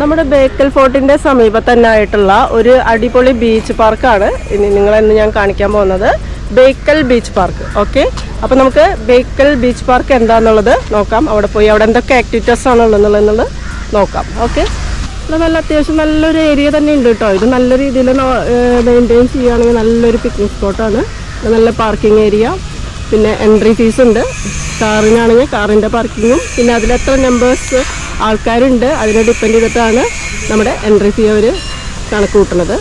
നമ്മുടെ ബേക്കൽ ഫോർട്ടിന്റെ സമീപത്ത് തന്നെ ആയിട്ടുള്ള ഒരു അടിപൊളി ബീച്ച് പാർക്കാണ് ഇനി നിങ്ങളെന്ന് ഞാൻ കാണിക്കാൻ പോകുന്നത് ബേക്കൽ ബീച്ച് പാർക്ക് ഓക്കെ അപ്പോൾ നമുക്ക് ബേക്കൽ ബീച്ച് പാർക്ക് എന്താണെന്നുള്ളത് നോക്കാം. അവിടെ പോയി അവിടെ എന്തൊക്കെ ആക്ടിവിറ്റീസ് ആണ് ഉള്ളത് നോക്കാം. ഓക്കെ നല്ല അത്യാവശ്യം നല്ലൊരു ഏരിയ തന്നെ ഉണ്ട് കേട്ടോ. ഇത് നല്ല രീതിയിൽ മെയിന്റെയിൻ ചെയ്യുകയാണെങ്കിൽ നല്ലൊരു പിക്നിക് സ്പോട്ടാണ് നല്ല പാർക്കിംഗ് ഏരിയ പിന്നെ എൻട്രി ഫീസ് ഉണ്ട്. കാറിനാണെങ്കിൽ കാറിന്റെ പാർക്കിങ്ങും പിന്നെ അതിലെത്ര നമ്പേഴ്സ് ആൾക്കാരുണ്ട്. അതിനെ ഡിപ്പെൻഡ് ചെയ്തിട്ടാണ് നമ്മുടെ എൻട്രി ഫീ അവർ കണക്ക് കൂട്ടുന്നത്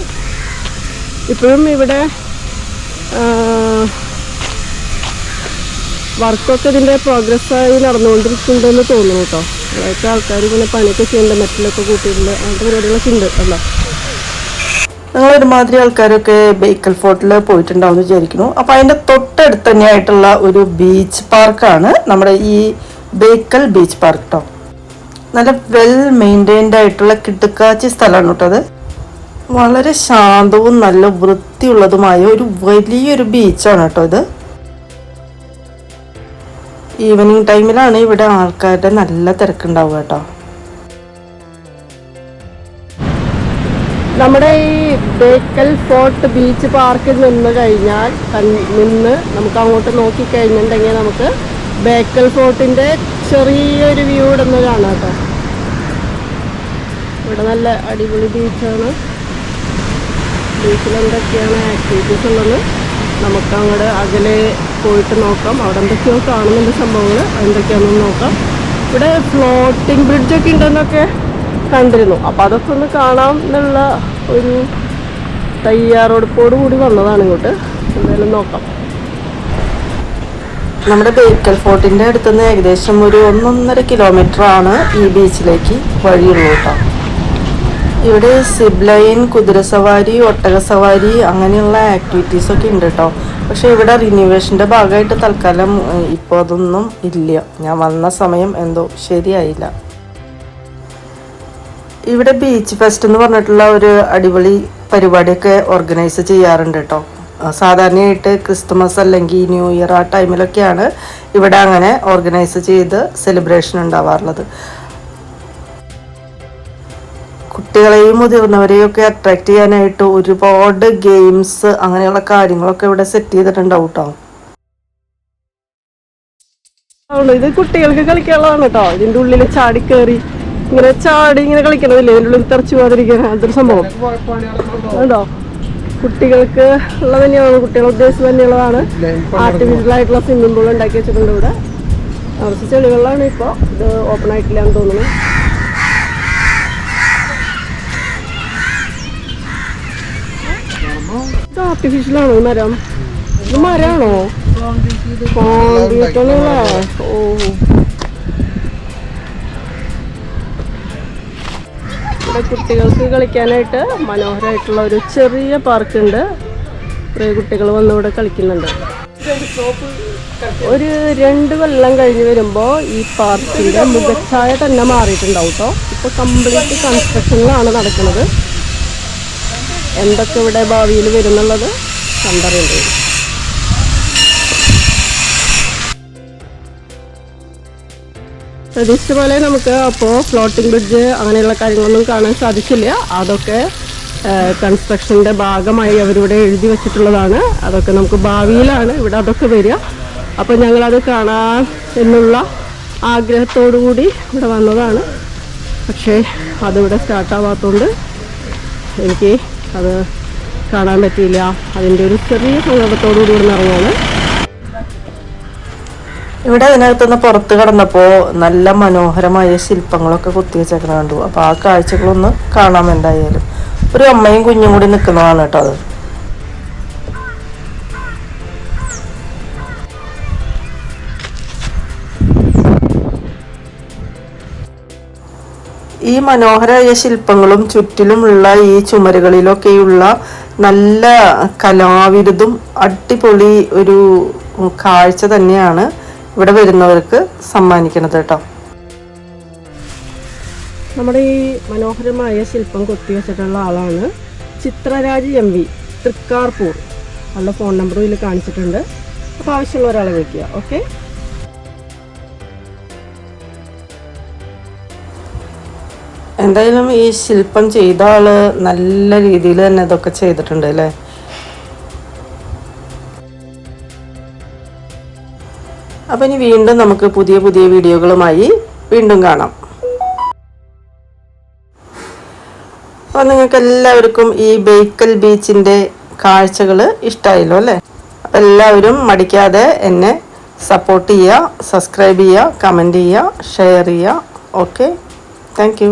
ഇപ്പോഴും ഇവിടെ വർക്കൊക്കെ ഇതിന്റെ പ്രോഗ്രസ്സായി നടന്നുകൊണ്ടിരിക്കുന്നുണ്ടെന്ന് തോന്നുന്നു കേട്ടോ അതായത് ആൾക്കാർ ഇങ്ങനെ പണിയൊക്കെ ചെയ്യുന്നുണ്ട് മെറ്റലൊക്കെ കൂട്ടിയിട്ടുണ്ട് അങ്ങനത്തെ പരിപാടികളൊക്കെ ഉണ്ട് അല്ല? ഞങ്ങൾ ഒരുമാതിരി ആൾക്കാരൊക്കെ ബേക്കൽ ഫോർട്ടിൽ പോയിട്ടുണ്ടാവും വിചാരിക്കുന്നു. അപ്പോൾ അതിന്റെ തൊട്ടടുത്ത് തന്നെയായിട്ടുള്ള ഒരു ബീച്ച് പാർക്കാണ് നമ്മുടെ ഈ ബേക്കൽ ബീച്ച് പാർക്ക് കേട്ടോ നല്ല വെൽ മെയിന്റൈൻഡ് ആയിട്ടുള്ള കിടുക്കാച്ചി സ്ഥലമാണ് കേട്ടോ അത്. വളരെ ശാന്തവും നല്ല വൃത്തിയുള്ളതുമായ ഒരു വലിയൊരു ബീച്ചാണ് കേട്ടോ ഇത്. ഈവനിങ് ടൈമിലാണ് ഇവിടെ ആൾക്കാരുടെ നല്ല തിരക്കുണ്ടാവുക കേട്ടോ. നമ്മുടെ ഈ ബേക്കൽ ഫോർട്ട് ബീച്ച് പാർക്കിൽ നിന്ന് കഴിഞ്ഞാൽ നിന്ന് നമുക്ക് അങ്ങോട്ട് നോക്കി കഴിഞ്ഞിട്ടുണ്ടെങ്കിൽ നമുക്ക് ബേക്കൽ ഫോർട്ടിന്റെ ചെറിയൊരു വ്യൂ ഇടുന്ന കാണാം കേട്ടോ. ഇവിടെ നല്ല അടിപൊളി ബീച്ചാണ് ബീച്ചിൽ എന്തൊക്കെയാണ് ആക്ടിവിറ്റീസ് ഉള്ളത്? നമുക്ക് അങ്ങോട്ട് അകലെ പോയിട്ട് നോക്കാം. അവിടെ എന്തൊക്കെയോ കാണുന്നുണ്ട് സംഭവങ്ങൾ എന്തൊക്കെയാണെന്ന് നോക്കാം. ഇവിടെ ഫ്ലോട്ടിംഗ് ബ്രിഡ്ജൊക്കെ ഉണ്ടെന്നൊക്കെ കണ്ടിരുന്നു. അപ്പോൾ അതൊക്കെ ഒന്ന് കാണാം എന്നുള്ള ഒരു തയ്യാറെടുപ്പോട് കൂടി വന്നതാണ് ഇങ്ങോട്ട്. എന്തായാലും നോക്കാം. നമ്മുടെ ബേക്കൽ ഫോർട്ടിന്റെ അടുത്തുനിന്ന് ഏകദേശം ഒരു ഒന്നൊന്നര കിലോമീറ്റർ ആണ് ഈ ബീച്ചിലേക്ക് വഴിയുള്ളൂ കേട്ടോ. ഇവിടെ സിബ്ലൈൻ കുതിരസവാരി ഒട്ടകസവാരി അങ്ങനെയുള്ള ആക്ടിവിറ്റീസ് ഒക്കെ ഉണ്ട് കേട്ടോ. പക്ഷെ ഇവിടെ റിന്യൂവേഷന്റെ ഭാഗമായിട്ട് തൽക്കാലം ഇപ്പോൾ അതൊന്നും ഇല്ല. ഞാൻ വന്ന സമയം എന്തോ ശരിയായില്ല. ഇവിടെ ബീച്ച് ഫെസ്റ്റ് എന്ന് പറഞ്ഞിട്ടുള്ള ഒരു അടിപൊളി പരിപാടിയൊക്കെ ഓർഗനൈസ് ചെയ്യാറുണ്ട് കേട്ടോ. സാധാരണയായിട്ട് ക്രിസ്തുമസ് അല്ലെങ്കിൽ ന്യൂ ഇയർ ആ ടൈമിലൊക്കെയാണ് ഇവിടെ അങ്ങനെ ഓർഗനൈസ് ചെയ്ത് സെലിബ്രേഷൻ ഉണ്ടാവാറുള്ളത്. കുട്ടികളെയും മുതിർന്നവരെയും ഒക്കെ അട്രാക്ട് ചെയ്യാനായിട്ട് ഒരുപാട് ഗെയിംസ് അങ്ങനെയുള്ള കാര്യങ്ങളൊക്കെ ഇവിടെ സെറ്റ് ചെയ്തിട്ടുണ്ടാവും കേട്ടോ ഇത് കുട്ടികൾക്ക് കളിക്കാനുള്ളതാണ് കേട്ടോ ഇതിന്റെ ഉള്ളിൽ ചാടി കയറി ഇങ്ങനെ ചാടി ഇങ്ങനെ കളിക്കണതില്ലേ? ഇതിന്റെ ഉള്ളിൽ തെറച്ചു പോകാതിരിക്കാൻ അതൊരു സംഭവം. ഉണ്ടോ? കുട്ടികൾക്ക് ഉള്ള തന്നെയാണ് കുട്ടികളെ ഉദ്ദേശിച്ച് തന്നെയുള്ളതാണ്. ആർട്ടിഫിഷ്യൽ ആയിട്ടുള്ള സ്വിമ്മിംഗ് പൂൾ ഉണ്ടാക്കി വെച്ചിട്ടുണ്ട് ഇവിടെ. കുറച്ച് ചെളികളിലാണ് ഇപ്പോൾ ഇത് ഓപ്പൺ ആയിട്ടില്ല എന്ന് തോന്നുന്നു ആർട്ടിഫിഷ്യലാണോ മരം? ഇത് മരമാണോ? കോൺക്രീറ്റ് ആണല്ലേ? ഓ. കുട്ടികൾക്ക് കളിക്കാനായിട്ട് മനോഹരമായിട്ടുള്ള ഒരു ചെറിയ പാർക്ക് ഉണ്ട് കുറേ കുട്ടികൾ വന്ന് ഇവിടെ കളിക്കുന്നുണ്ട്. ഒരു രണ്ട് കൊല്ലം കഴിഞ്ഞ് വരുമ്പോൾ ഈ പാർക്കിന്റെ മുഖച്ഛായ തന്നെ മാറിയിട്ടുണ്ടാവും കേട്ടോ ഇപ്പോൾ കംപ്ലീറ്റ് കൺസ്ട്രക്ഷനിലാണ് നടക്കുന്നത്. എന്തൊക്കെ ഇവിടെ ഭാവിയിൽ വരുന്നുള്ളത് കണ്ടറിയേണ്ടി വരും പ്രതീക്ഷിച്ച പോലെ നമുക്ക് അപ്പോൾ ഫ്ലോട്ടിംഗ് ബ്രിഡ്ജ് അങ്ങനെയുള്ള കാര്യങ്ങളൊന്നും കാണാൻ സാധിച്ചില്ല. അതൊക്കെ കൺസ്ട്രക്ഷന്റെ ഭാഗമായി അവരിവിടെ എഴുതി വെച്ചിട്ടുള്ളതാണ്. അതൊക്കെ നമുക്ക് ഭാവിയിലാണ് ഇവിടെ അതൊക്കെ വരിക. അപ്പോൾ ഞങ്ങളത് കാണാൻ എന്നുള്ള ആഗ്രഹത്തോടു കൂടി ഇവിടെ വന്നതാണ്. പക്ഷേ അതിവിടെ സ്റ്റാർട്ടാവാത്തതുകൊണ്ട് എനിക്ക് അത് കാണാൻ പറ്റിയില്ല. അതിന്റെ ഒരു ചെറിയ സങ്കടത്തോടു കൂടി ഇവിടെ ഇറങ്ങുകയാണ് ഇവിടെ അതിനകത്തുനിന്ന് പുറത്ത് കടന്നപ്പോൾ നല്ല മനോഹരമായ ശില്പങ്ങളൊക്കെ കുത്തിവെച്ചേക്കണ കണ്ടു. അപ്പോൾ ആ കാഴ്ചകളൊന്ന് കാണാം എന്തായാലും. ഒരു അമ്മയും കുഞ്ഞും കൂടി നിൽക്കുന്നതാണ് കേട്ടോ അത്. ഈ മനോഹരമായ ശില്പങ്ങളും ചുറ്റിലുമുള്ള ഈ ചുമരുകളിലൊക്കെയുള്ള നല്ല കലാവിരുതും അടിപൊളി ഒരു കാഴ്ച തന്നെയാണ്. ഇവിടെ വരുന്നവർക്ക് സമ്മാനിക്കണത് കേട്ടോ. നമ്മുടെ ഈ മനോഹരമായ ശില്പം കൊത്തിവെച്ചിട്ടുള്ള ആളാണ് ചിത്രരാജ് എം വി തൃക്കാർപൂർ. ഉള്ള ഫോൺ നമ്പറും ഇതിൽ കാണിച്ചിട്ടുണ്ട്. അപ്പോൾ ആവശ്യമുള്ള ഒരാളെ വിളിക്കുക ഓക്കെ എന്തായാലും ഈ ശില്പം ചെയ്ത ആൾ നല്ല രീതിയിൽ തന്നെ ഇതൊക്കെ ചെയ്തിട്ടുണ്ട് അല്ലേ? അപ്പം ഇനി വീണ്ടും നമുക്ക് പുതിയ പുതിയ വീഡിയോകളുമായി വീണ്ടും കാണാം. അപ്പോൾ നിങ്ങൾക്ക് എല്ലാവർക്കും ഈ ബേക്കൽ ബീച്ചിന്റെ കാഴ്ചകൾ ഇഷ്ടമായല്ലോ അല്ലേ? അപ്പം എല്ലാവരും മടിക്കാതെ എന്നെ സപ്പോർട്ട് ചെയ്യുക സബ്സ്ക്രൈബ് ചെയ്യുക കമന്റ് ചെയ്യുക ഷെയർ ചെയ്യുക. ഓക്കെ. താങ്ക്